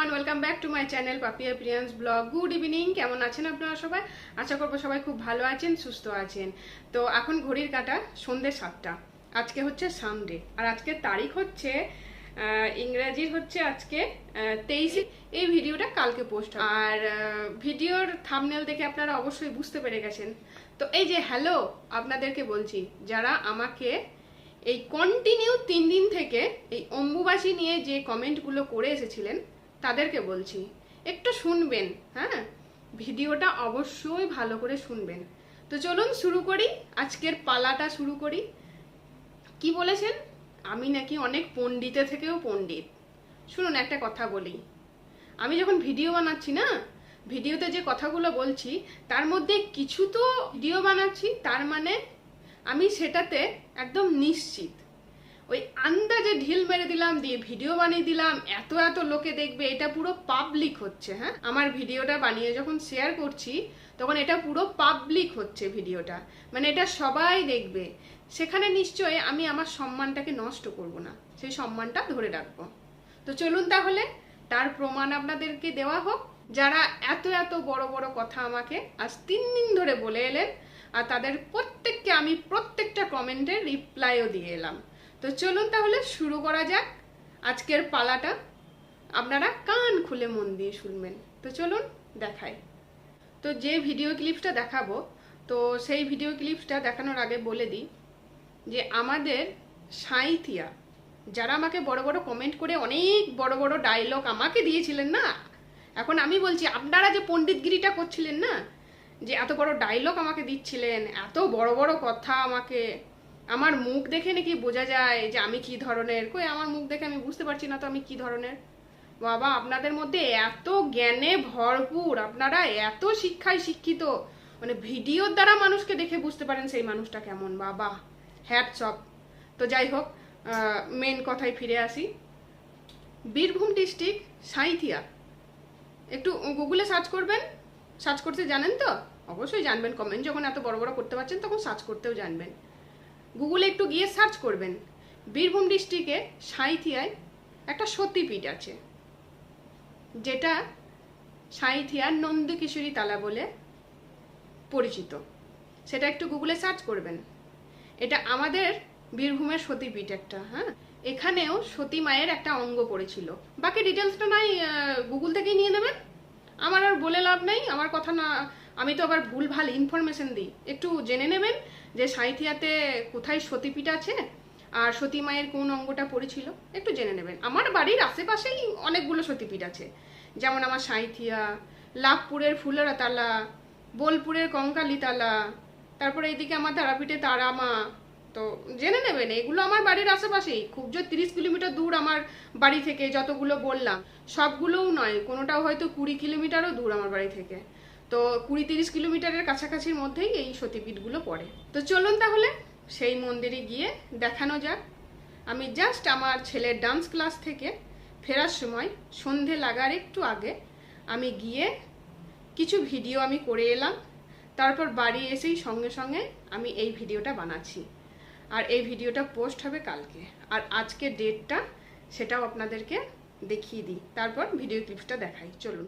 Everyone welcome back to my channel Papiya প্রিয়ান্স vlog good evening কেমন আছেন আপনারা সবাই? আশা করব সবাই খুব ভালো আছেন, সুস্থ আছেন। তো এখন ঘড়ির কাটা সন্ধ্যে সাতটা। আজকে হচ্ছে সানডে আর আজকের তারিখ হচ্ছে ইংরেজির হচ্ছে আজকে তেইশে। এই ভিডিওটা কালকে পোস্ট আর ভিডিওর থামনেল দেখে আপনারা অবশ্যই বুঝতে পেরে গেছেন। তো এই যে হ্যালো আপনাদেরকে বলছি, যারা আমাকে এই কন্টিনিউ তিন দিন থেকে এই অম্বুবাসী নিয়ে যে কমেন্টগুলো করে এসেছিলেন তাদেরকে বলছি, একটু শুনবেন হ্যাঁ? ভিডিওটা অবশ্যই ভালো করে শুনবেন। তো চলুন শুরু করি, আজকের পালাটা শুরু করি। কি বলেছেন? আমি নাকি অনেক পণ্ডিতের থেকেও পণ্ডিত। শুনুন, একটা কথা বলি। আমি যখন ভিডিও বানাচ্ছি না, ভিডিওতে যে কথাগুলো বলছি, তার মধ্যে কিছু তো ভিডিও বানাচ্ছি, তার মানে আমি সেটাতে একদম নিশ্চিত। ঢিল মেরে দিলাম, দিয়ে ভিডিও বানিয়ে দিলাম। এত এত লোকে দেখবে, এটা পুরো পাবলিক হচ্ছে হ্যাঁ? আমার ভিডিওটা বানিয়ে যখন শেয়ার করছি, তখন এটা পুরো পাবলিক হচ্ছে ভিডিওটা। মানে এটা সবাই দেখবে। সেখানে নিশ্চয়ই আমি আমার সম্মানটাকে নষ্ট করব না। সেই সম্মানটা ধরে রাখব। তো চলুন তাহলে, তার প্রমাণ আপনাদেরকে দেওয়া হোক। যারা এত এত বড় বড় কথা আমাকে আজ তিন দিন ধরে বলে এলেন, আর তাদের প্রত্যেককে আমি প্রত্যেকটা কমেন্টের রিপ্লাইও দিয়ে এলাম। তো চলুন তাহলে শুরু করা যাক। আজকের পালাটা। আপনারা কান খুলে মন দিয়ে শুনবেন। তো চলুন দেখাই। তো যে ভিডিও ক্লিপসটা দেখাবো, তো সেই ভিডিও ক্লিপসটা দেখানোর আগে বলে দিই যে আমাদের সাঁইথিয়া, যারা আমাকে বড় বড় কমেন্ট করে অনেক বড় বড় ডায়লগ আমাকে দিয়েছিলেন না? এখন আমি বলছি, আপনারা যে পণ্ডিতগিরিটা করছিলেন না, যে এত বড় ডায়লগ আমাকে দিচ্ছিলেন, এত বড় বড় কথা আমাকে আমার মুখ দেখে নাকি বোঝা যায় যে আমি কি ধরনের? কই, আমার মুখ দেখে আমি বুঝতে পারছি না তো আমি কি ধরনের? বাবা, আপনাদের মধ্যে এত জ্ঞানে ভরপুর, আপনারা এত শিক্ষায় শিক্ষিত। মানে ভিডিওর দ্বারা মানুষকে দেখে বুঝতে পারেন সেই মানুষটা কেমন, বাবা। হ্যাটস অফ তো যাই হোক মেন কথায় ফিরে আসি। বীরভূম ডিস্ট্রিক্ট সাঁইথিয়া। একটু গুগলে সার্চ করবেন। সার্চ করতে জানেন তো? অবশ্যই জানবেন। কমেন্ট যখন এত বড় বড় করতে পারছেন, তখন সার্চ করতেও জানবেন। গুগলে একটু গিয়ে সার্চ করবেন। বীরভূম ডিস্ট্রিক্টে সাঁইথিয়ায় একটা সতীপীঠ আছে, যেটা সাঁইথিয়ার নন্দকিশোরী তালা বলে পরিচিত। সেটা একটু গুগলে সার্চ করবেন। এটা আমাদের বীরভূমের সতীপীঠ একটা হ্যাঁ? এখানেও সতী মায়ের একটা অঙ্গ পড়েছিল। বাকি ডিটেলসটা নাই গুগল থেকেই নিয়ে নেবেন? আমার আর বলে লাভ নেই, আমার কথা না, আমি তো আবার ভুল ভালো ইনফরমেশন দিই। একটু জেনে নেবেন যে সাঁইথিয়াতে কোথায় সতীপীঠ আছে আর সতী মায়ের কোন অঙ্গটা পড়েছিল? একটু জেনে নেবেন। আমার বাড়ির আশেপাশেই অনেকগুলো সতীপীঠ আছে। যেমন আমার সাঁইথিয়া, লাভপুরের ফুলেরাতালা, বোলপুরের কঙ্কালীতালা, তারপরে এইদিকে আমার তারাপীঠে তারামা তো জেনে নেবেন, এগুলো আমার বাড়ির আশেপাশেই। খুব জোর তিরিশ কিলোমিটার দূর আমার বাড়ি থেকে, যতগুলো বললাম, সবগুলোও নয়, কোনোটাও হয়তো কুড়ি কিলোমিটারও দূর আমার বাড়ি থেকে। তো কুড়ি তিরিশ কিলোমিটারের কাছাকাছির মধ্যেই এই সতীপীঠগুলো পড়ে। তো চলুন তাহলে, সেই মন্দিরে গিয়ে দেখানো যাক। আমি জাস্ট আমার ছেলের ডান্স ক্লাস থেকে ফেরার সময়, সন্ধে লাগার একটু আগে, আমি গিয়ে কিছু ভিডিও আমি করে এলাম। তারপর বাড়ি এসেই সঙ্গে সঙ্গে আমি এই ভিডিওটা বানাচ্ছি। আর এই ভিডিওটা পোস্ট হবে কালকে। আর আজকে ডেটটা সেটাও আপনাদেরকে দেখিয়ে দিই। তারপর ভিডিও ক্লিপসটা দেখাই। চলুন।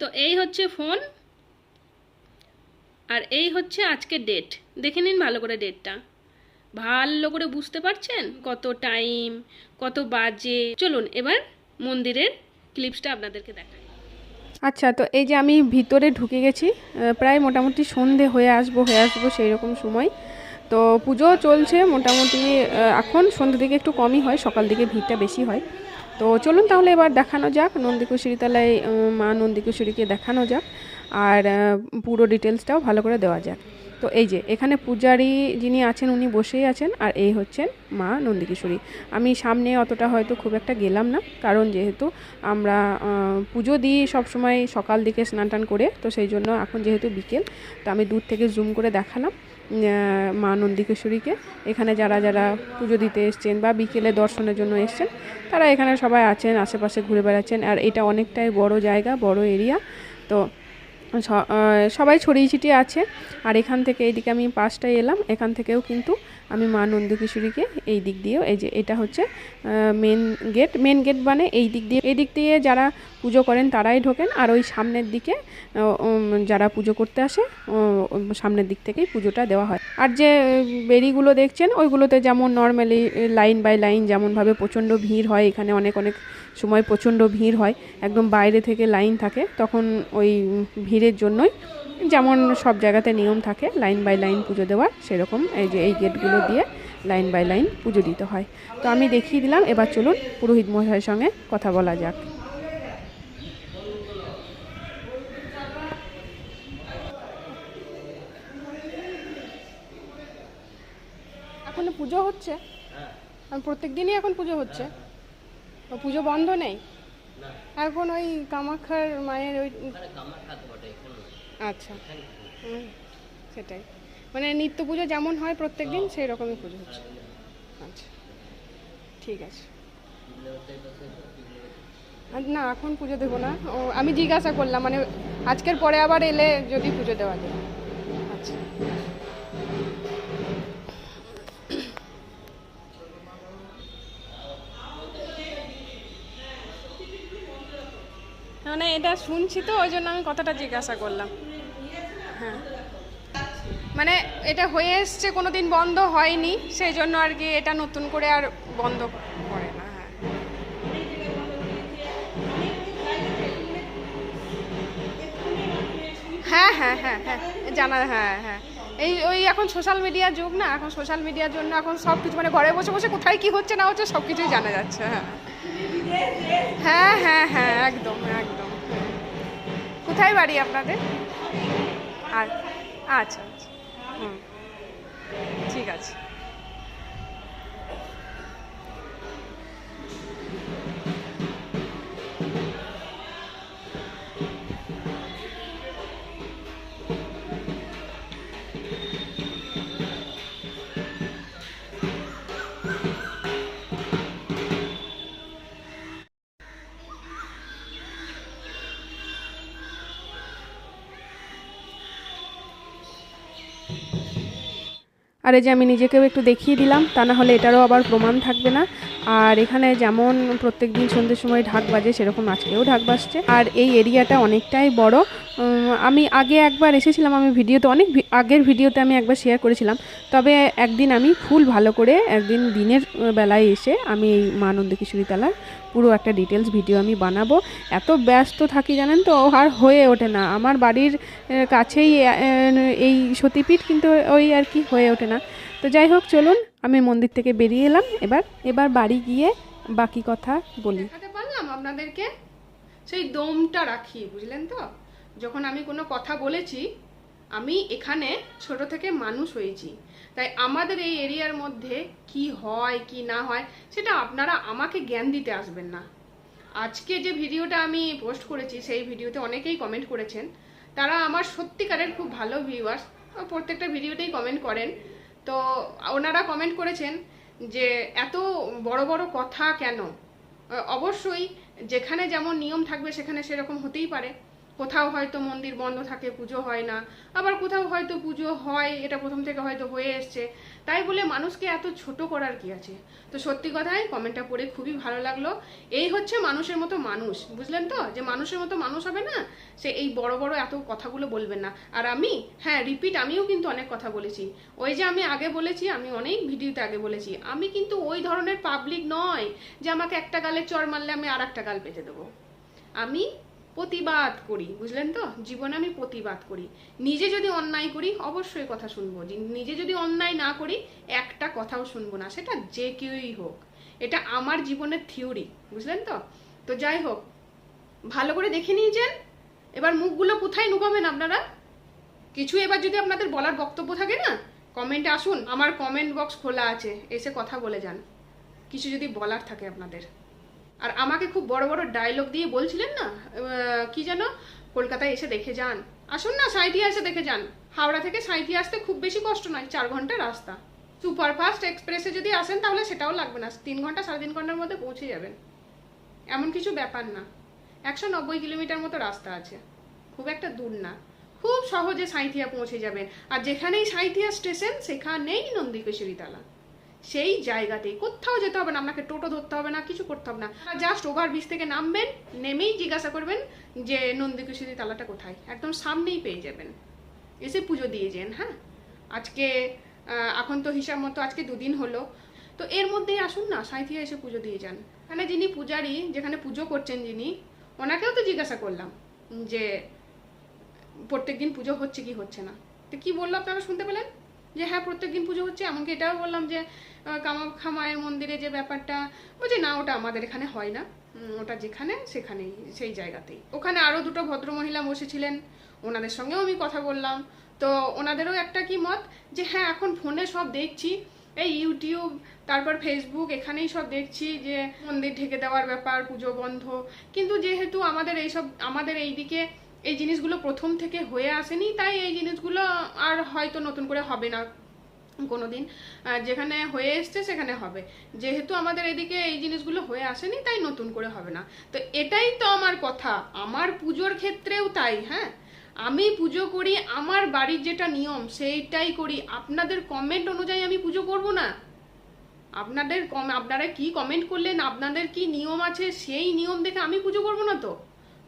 তো এই হচ্ছে ফোন আর এই হচ্ছে আজকের ডেট দেখে নিন ভালো করে ডেটটা ভালো করে বুঝতে পারছেন? কত টাইম কত বাজে? চলুন, এবার মন্দিরের ক্লিপসটা আপনাদেরকে দেখাই। আচ্ছা তো এই যে আমি ভিতরে ঢুকে গেছি প্রায় মোটামুটি সন্ধে হয়ে আসব হয়ে আসব সেই রকম সময়। তো পুজো চলছে মোটামুটি এখন সন্ধ্যে দিকে একটু কমই হয়, সকাল দিকে ভিড়টা বেশি হয়। তো চলুন তাহলে এবার দেখানো যাক নন্দিকুশরী তলায় মা নন্দিকুশরীকে দেখানো যাক, আর পুরো ডিটেলসটাও ভালো করে দেওয়া যাক। তো এই যে, এখানে পূজারি যিনি আছেন, উনি বসেই আছেন, আর এই হচ্ছেন মা নন্দিকেশ্বরী আমি সামনে অতটা হয়তো খুব একটা গেলাম না, কারণ যেহেতু আমরা পুজো দিই সবসময় সকাল দিকে স্নান টান করে, তো সেই জন্য এখন যেহেতু বিকেল, তো আমি দূর থেকে জুম করে দেখালাম। মা নন্দিকেশ্বরীকে এখানে যারা যারা পুজো দিতে এসছেন বা বিকেলে দর্শনের জন্য এসছেন, তারা এখানে সবাই আছেন, আশেপাশে ঘুরে বেড়াচ্ছেন। আর এটা অনেকটাই বড় জায়গা, বড় এরিয়া। তো সবাই ছড়িয়ে ছিটিয়ে আছে। আর এখান থেকে এইদিকে আমি পাঁচটায় এলাম। এখান থেকেও কিন্তু আমি মা নন্দকিশোরীকে এই দিক দিয়েও, এই যে এটা হচ্ছে মেন গেট মেন গেট মানে এই দিক দিয়ে এই দিক দিয়ে যারা পুজো করেন তারাই ঢোকেন, আর ওই সামনের দিকে যারা পুজো করতে আসে সামনের দিক থেকেই পুজোটা দেওয়া হয়। আর যে বেরিগুলো দেখছেন, ওইগুলোতে যেমন নর্মালি লাইন বাই লাইন যেমনভাবে প্রচণ্ড ভিড় হয়, এখানে অনেক অনেক সময় প্রচণ্ড ভিড় হয়, একদম বাইরে থেকে লাইন থাকে, তখন ওই ভিড়ের জন্যই যেমন সব জায়গাতে নিয়ম থাকে লাইন বাই লাইন পুজো দেওয়ার সেরকম এই যে এই গেটগুলো দিয়ে লাইন বাই লাইন পুজো দিতে হয়। তো আমি দেখিয়ে দিলাম এবার চলুন পুরোহিত মশাইয়ের সঙ্গে কথা বলা যাক। এখন পুজো হচ্ছে? প্রত্যেক দিনই এখন পুজো হচ্ছে? পুজো বন্ধ নেই? এখন ওই কামাখ্যার মায়ের ওই আচ্ছা। হুম, সেটাই। মানে নিত্য পুজো যেমন হয় প্রত্যেক দিন সেই রকমই পুজো হচ্ছে। আচ্ছা ঠিক আছে। আর না এখন পুজো দেবো না। ও আমি জিজ্ঞাসা করলাম মানে আজকের পরে আবার এলে যদি পুজো দেওয়া যায়। আচ্ছা। মানে এটা শুনছি তো, ওই জন্য আমি কথাটা জিজ্ঞাসা করলাম। হ্যাঁ। মানে এটা হয়ে এসছে কোনো দিন বন্ধ হয়নি, সেই জন্য আর কি এটা নতুন করে আর বন্ধ করে না হ্যাঁ। হ্যাঁ হ্যাঁ হ্যাঁ হ্যাঁ জানা হ্যাঁ হ্যাঁ। এই ওই এখন সোশ্যাল মিডিয়ার যুগ না, এখন সোশ্যাল মিডিয়ার জন্য এখন সব কিছু মানে ঘরে বসে বসে কোথায় কি হচ্ছে না হচ্ছে সব কিছুই জানা যাচ্ছে হ্যাঁ। হ্যাঁ হ্যাঁ হ্যাঁ একদম একদম। কোথায় বাড়ি আপনাদের? আচ্ছা। আর এই যে আমি নিজেকেও একটু দেখিয়ে দিলাম, তা না হলে এটারও আবার প্রমাণ থাকবে না। আর এখানে যেমন প্রত্যেক দিন সন্ধ্যের সময় ঢাক বাজে, সেরকম আজকেও ঢাক বাজছে। আর এই এরিয়াটা অনেকটাই বড়। আমি আগে একবার এসেছিলাম, আমি ভিডিওতে, অনেক আগের ভিডিওতে আমি একবার শেয়ার করেছিলাম। তবে একদিন আমি ফুল ভালো করে, একদিন দিনের বেলায় এসে আমি এই মা নন্দকিশোরী তলার পুরো একটা ডিটেলস ভিডিও আমি বানাবো। এত ব্যস্ত থাকি জানেন তো আর হয়ে ওঠে না। আমার বাড়ির কাছেই এই সতীপীঠ, কিন্তু ওই আর কি হয়ে ওঠে না। তো যাই হোক, চলুন আমি মন্দির থেকে বেরিয়ে এলাম। এবার এবার বাড়ি গিয়ে বাকি কথা বলি। পারলাম আপনাদেরকে? সেই দমটা রাখি, বুঝলেন তো? যখন আমি কোনো কথা বলেছি, আমি এখানে ছোট থেকে মানুষ হয়েছি। তাই আমাদের এই এরিয়ার মধ্যে কি হয়, কি না হয়, সেটা আপনারা আমাকে জ্ঞান দিতে আসবেন না। আজকে যে ভিডিওটা আমি পোস্ট করেছি, সেই ভিডিওতে অনেকেই কমেন্ট করেছেন। তারা আমার সত্যিকারের খুব ভালো ভিউয়ার্স প্রত্যেকটা ভিডিওতেই কমেন্ট করেন। তো ওনারা কমেন্ট করেছেন যে এত বড় বড় কথা কেন? অবশ্যই যেখানে যেমন নিয়ম থাকবে সেখানে সেরকম হতেই পারে। কোথাও হয়তো মন্দির বন্ধ থাকে, পুজো হয় না। আবার কোথাও হয়তো পুজো হয়, এটা প্রথম থেকে হয়তো হয়ে এসছে। তাই বলে মানুষকে এত ছোট করার কি আছে? তো সত্যি কথাই কমেন্টটা পড়ে খুবই ভালো লাগল। এই হচ্ছে মানুষের মতো মানুষ, বুঝলেন তো? যে মানুষের মতো মানুষ হবে না, সে এই বড় বড় এত কথাগুলো বলবেন না। আর আমি হ্যাঁ রিপিট আমিও কিন্তু অনেক কথা বলেছি। ওই যে আমি আগে বলেছি, আমি অনেক ভিডিওতে আগে বলেছি। আমি কিন্তু ওই ধরনের পাবলিক নয় যে আমাকে একটা গালে চর মারলে আমি আর একটা গাল পেতে দেবো। আমি প্রতিবাদ করি, বুঝলেন তো? জীবনে আমি প্রতিবাদ করি। নিজে যদি অন্যায় করি, অবশ্যই কথা শুনব। নিজে যদি অন্যায় না করি, একটা কথাও শুনব না। সেটা যে কেউই হোক। এটা আমার জীবনের থিওরি, বুঝলেন তো? তো যাই হোক, ভালো করে দেখে নিয়েছেন? এবার মুখগুলো কোথায় নুকাবেন আপনারা? কিছু এবার যদি আপনাদের বলার বক্তব্য থাকে না, কমেন্টে আসুন। আমার কমেন্ট বক্স খোলা আছে, এসে কথা বলে যান। কিছু যদি বলার থাকে আপনাদের। আর আমাকে খুব বড় বড় ডায়লগ দিয়ে বলছিলেন না কি যেন? কলকাতায় এসে দেখে যান। আসুন না, সাঁইথিয়া এসে দেখে যান। হাওড়া থেকে সাঁইথিয়া আসতে খুব বেশি কষ্ট নয়, চার ঘণ্টা রাস্তা। সুপারফাস্ট এক্সপ্রেসে যদি আসেন তাহলে সেটাও লাগবে না, তিন ঘণ্টা, সাড়ে তিন ঘণ্টার মধ্যে পৌঁছে যাবেন। এমন কিছু ব্যাপার না। একশো নব্বই কিলোমিটার মতো রাস্তা আছে। খুব একটা দূর না। খুব সহজে সাঁইথিয়া পৌঁছে যাবেন। আর যেখানেই সাঁইথিয়া স্টেশন, সেখানেই নন্দিকেশ্বরী তালা। সেই জায়গাতেই। কোথাও যেতে হবে না, আপনাকে টোটো ধরতে হবে না, কিছু করতে হবে না। জাস্ট ওভার ব্রিজ থেকে নামবেন, নেমেই জিজ্ঞাসা করবেন যে নন্দিকেশ্বরী তালাটা কোথায়? একদম সামনেই পেয়ে যাবেন। এসে পুজো দিয়ে যান হ্যাঁ? আজকে এখন তো হিসাব মতো আজকে দুদিন হলো। তো এর মধ্যেই আসুন না, সাঁইথিয়া এসে পুজো দিয়ে যান। এখানে যিনি পূজারি, যেখানে পুজো করছেন যিনি, ওনাকেও তো জিজ্ঞাসা করলাম যে, প্রত্যেকদিন পুজো হচ্ছে কি হচ্ছে না? তো কি বলল আপনারা শুনতে পেলেন? যে হ্যাঁ প্রত্যেকদিন পুজো হচ্ছে, এমনকি এটাও বললাম যে কামাখ্যা মায়ের মন্দিরে যে ব্যাপারটা, বলছে না, ওটা আমাদের এখানে হয় না। ওটা যেখানে, সেখানেই, সেই জায়গাতেই। ওখানে আরও দুটো ভদ্রমহিলা বসেছিলেন, ওনাদের সঙ্গেও আমি কথা বললাম। তো ওনাদেরও একটা কি মত যে হ্যাঁ এখন ফোনে সব দেখছি, এই ইউটিউব, তারপর ফেসবুক, এখানেই সব দেখছি যে, মন্দির ঢেকে দেওয়ার ব্যাপার, পুজো বন্ধ। কিন্তু যেহেতু আমাদের এইসব, আমাদের এইদিকে এই জিনিসগুলো প্রথম থেকে হয়ে আসেনি, তাই এই জিনিসগুলো আর হয়তো নতুন করে হবে না কোনো দিন যেখানে হয়ে এসছে সেখানে হবে। যেহেতু আমাদের এদিকে এই জিনিসগুলো হয়ে আসেনি, তাই নতুন করে হবে না। তো এটাই তো আমার কথা। আমার পুজোর ক্ষেত্রেও তাই হ্যাঁ? আমি পুজো করি, আমার বাড়ির যেটা নিয়ম, সেইটাই করি। আপনাদের কমেন্ট অনুযায়ী আমি পুজো করব না? আপনাদের কম আপনারা কি কমেন্ট করলেন? আপনাদের কি নিয়ম আছে? সেই নিয়ম দেখে আমি পুজো করব না তো?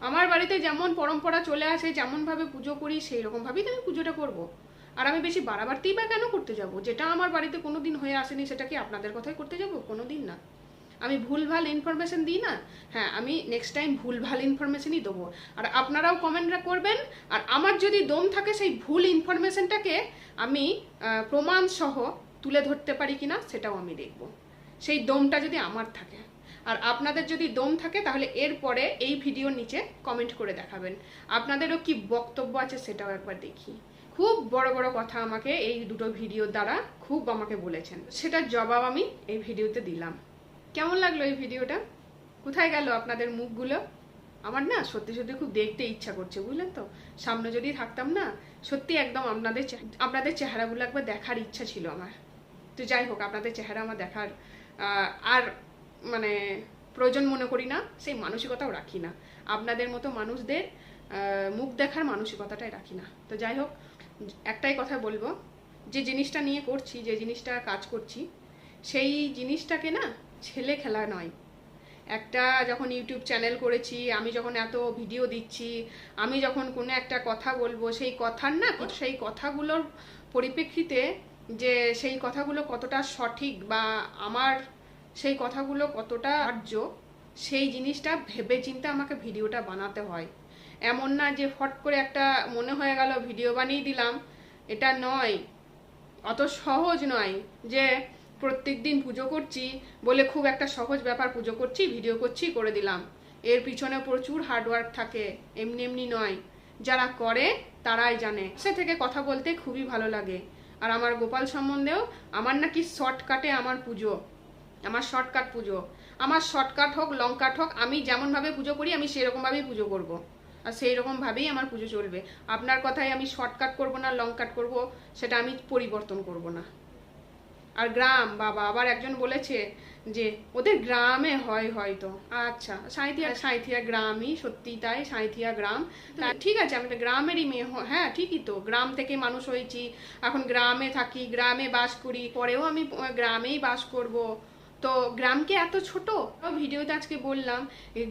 আমার বাড়িতে যেমন পরম্পরা চলে আসে যেমনভাবে পুজো করি সেই রকমভাবেই তো আমি পুজোটা করব। আর আমি বেশি বাড়াবাড়তেই বা কেন করতে যাব? যেটা আমার বাড়িতে কোনো দিন হয়ে আসেনি সেটা কি আপনাদের কথাই করতে যাব? কোনো দিন না। আমি ভুলভাল ইনফরমেশন দিই না? হ্যাঁ আমি নেক্সট টাইম ভুলভাল ইনফরমেশনই দেবো। আর আপনারাও কমেন্টরা করবেন আর আমার যদি দম থাকে সেই ভুল ইনফরমেশনটাকে আমি আহ, প্রমাণ সহ তুলে ধরতে পারি কিনা সেটাও আমি দেখব। সেই দমটা যদি আমার থাকে। আর আপনাদের যদি দম থাকে, তাহলে এরপরে এই ভিডিওর নিচে কমেন্ট করে দেখাবেন। আপনাদেরও কি বক্তব্য আছে সেটাও একবার দেখি। খুব বড় বড় কথা আমাকে এই দুটো ভিডিওর দ্বারা খুব আমাকে বলেছেন। সেটার জবাব আমি এই ভিডিওতে দিলাম। কেমন লাগল এই ভিডিওটা? কোথায় গেল আপনাদের মুখগুলো? আমার না সত্যি সত্যি খুব দেখতে ইচ্ছা করছে, বুঝলেন তো? সামনে যদি থাকতাম না, সত্যি একদম আপনাদের আপনাদের চেহারাগুলো একবার দেখার ইচ্ছা ছিল আমার। তো যাই হোক, আপনাদের চেহারা আমার দেখার আর মানে প্রয়োজন মনে করি না, সেই মানসিকতাও রাখি না। আপনাদের মতো মানুষদের মুখ দেখার মানসিকতাটাই রাখি না। তো যাই হোক, একটাই কথা বলব, যে জিনিসটা নিয়ে করছি, যে জিনিসটা কাজ করছি, সেই জিনিসটাকে না ছেলে খেলা নয়। একটা যখন ইউটিউব চ্যানেল করেছি, আমি যখন এত ভিডিও দিচ্ছি, আমি যখন কোনো একটা কথা বলব, সেই কথার না, সেই কথাগুলোর পরিপ্রেক্ষিতে যে সেই কথাগুলো কতটা সঠিক বা আমার সেই কথাগুলো কতটা আর্য, সেই জিনিসটা ভেবে চিন্তে আমাকে ভিডিওটা বানাতে হয়। এমন না যে ফট করে একটা মনে হয়ে গেল ভিডিও বানিয়ে দিলাম, এটা নয়। অত সহজ নয় যে প্রত্যেক দিন পুজো করছি বলে খুব একটা সহজ ব্যাপার পুজো করছি, ভিডিও করছি, করে দিলাম। এর পিছনে প্রচুর হার্ডওয়ার্ক থাকে, এমনি এমনি নয়। যারা করে, তারাই জানে। সে থেকে কথা বলতে খুবই ভালো লাগে। আর আমার গোপাল সম্বন্ধেও আমার নাকি শর্টকাটে আমার পুজো। আমার শর্টকাট পুজো। আমার শর্টকাট হোক লং কাট হোক, আমি যেমনভাবে পুজো করি, আমি সেরকমভাবেই পুজো করব। আর সেই রকমভাবেই আমার পুজো চলবে। আপনার কথায় আমি শর্টকাট করব না লং কাট করব, সেটা আমি পরিবর্তন করব না। আর গ্রাম, বাবা আবার একজন বলেছে যে, ওদের গ্রামে হয় হয়তো। আচ্ছা সাঁইথিয়া সাঁইথিয়া গ্রামই, সত্যি তাই, সাঁইথিয়া গ্রাম। ঠিক আছে, আমি গ্রামেরই মেয়ে হ্যাঁ ঠিকই তো। গ্রাম থেকে মানুষ হয়েছি, এখন গ্রামে থাকি, গ্রামে বাস করি, পরেও আমি গ্রামেই বাস করব। তো গ্রামকে এত ছোট? ভিডিওতে আজকে বললাম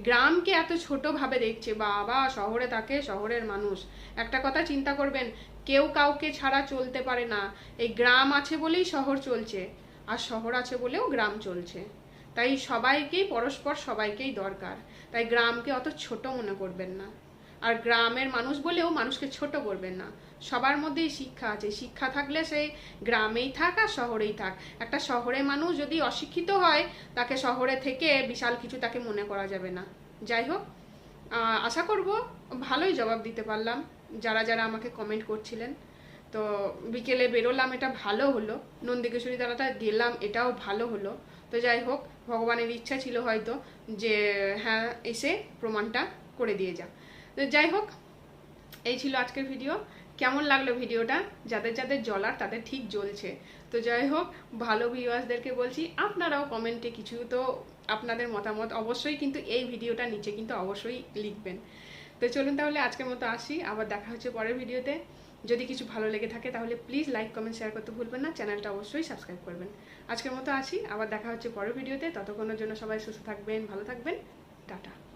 গ্রামকে এত ছোট ভাবে দেখছে, বাবা, শহরে থাকে শহরের মানুষ। একটা কথা চিন্তা করবেন, কেউ কাউকে ছাড়া চলতে পারে না। এই গ্রাম আছে বলেই শহর চলছে, আর শহর আছে বলেও গ্রাম চলছে। তাই সবাইকেই, পরস্পর সবাইকেই দরকার। তাই গ্রামকে অত ছোট মনে করবেন না। আর গ্রামের মানুষ বলেও মানুষকে ছোট করবেন না। সবার মধ্যেই শিক্ষা আছে। শিক্ষা থাকলে সে গ্রামেই থাক আর শহরেই থাক। একটা শহরে মানুষ যদি অশিক্ষিত হয়, তাকে শহরে থেকে বিশাল কিছু তাকে মনে করা যাবে না। যাই হোক আশা করব ভালোই জবাব দিতে পারলাম। যারা যারা আমাকে কমেন্ট করছিলেন। তো বিকেলে বেরোলাম, এটা ভালো হলো। নন্দিকেশ্বরী দাদাটা গেলাম, এটাও ভালো হলো। তো যাই হোক, ভগবানের ইচ্ছা ছিল হয়তো যে হ্যাঁ এসে প্রমাণটা করে দিয়ে যা তো যাই হোক, এই ছিল আজকের ভিডিও কেমন লাগল ভিডিওটা যাদের যাদের জলার তাদের ঠিক জ্বলছে। তো যাই হোক, ভালো ভিউয়ার্সদেরকে বলছি, আপনারাও কমেন্টে কিছু তো আপনাদের মতামত অবশ্যই কিন্তু এই ভিডিওটা নিচে কিন্তু অবশ্যই লিখবেন। তো চলুন তাহলে আজকের মতো আসি, আবার দেখা হচ্ছে পরের ভিডিওতে যদি কিছু ভালো লেগে থাকে তাহলে প্লিজ লাইক কমেন্ট শেয়ার করতে ভুলবেন না, চ্যানেলটা অবশ্যই সাবস্ক্রাইব করবেন। আজকের মতো আসি, আবার দেখা হচ্ছে পরের ভিডিওতে ততক্ষণের জন্য সবাই সুস্থ থাকবেন, ভালো থাকবেন। টাটা।